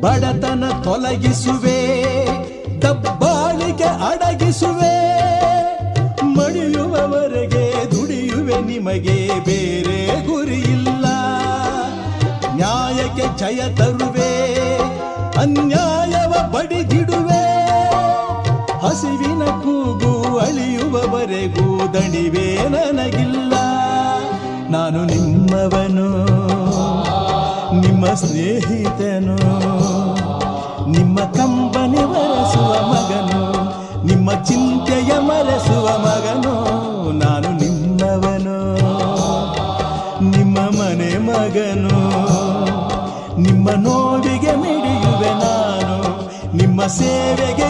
ಬಡತನ ತೊಲಗಿಸುವೆ ದಬ್ಬಾಳಿಕೆ ಅಡಗಿಸುವೆ. ಮಡಿಯುವವರೆಗೆ ದುಡಿಯುವೆ ನಿಮಗೆ ಬೇರೆ ಗುರಿಯಿಲ್ಲ. ನ್ಯಾಯಕ್ಕೆ ಜಯ ತರುವೆ, ಅನ್ಯಾಯವ ಬಡಿದಿಡುವೆ. ಹಸಿವಿನ ಕೂಗು ಅಳಿಯುವವರೆಗೂ ದಣಿವೆ ನನಗಿಲ್ಲ. ನಾನು ನಿಮ್ಮವನು. ನಿಮ್ಮ ಸ್ನೇಹಿತನು, ನಿಮ್ಮ ಕಂಬನಿ ಬರೆಸುವ ಮಗನು, ನಿಮ್ಮ ಚಿಂತೆಯ ಮರೆಸುವ ಮಗನು, ನಾನು ನಿಮ್ಮವನು ನಿಮ್ಮ ಮನೆ ಮಗನು, ನಿಮ್ಮ ನೋವಿಗೆ ಮಿಡಿಯುವೆ ನಾನು, ನಿಮ್ಮ ಸೇವೆಗೆ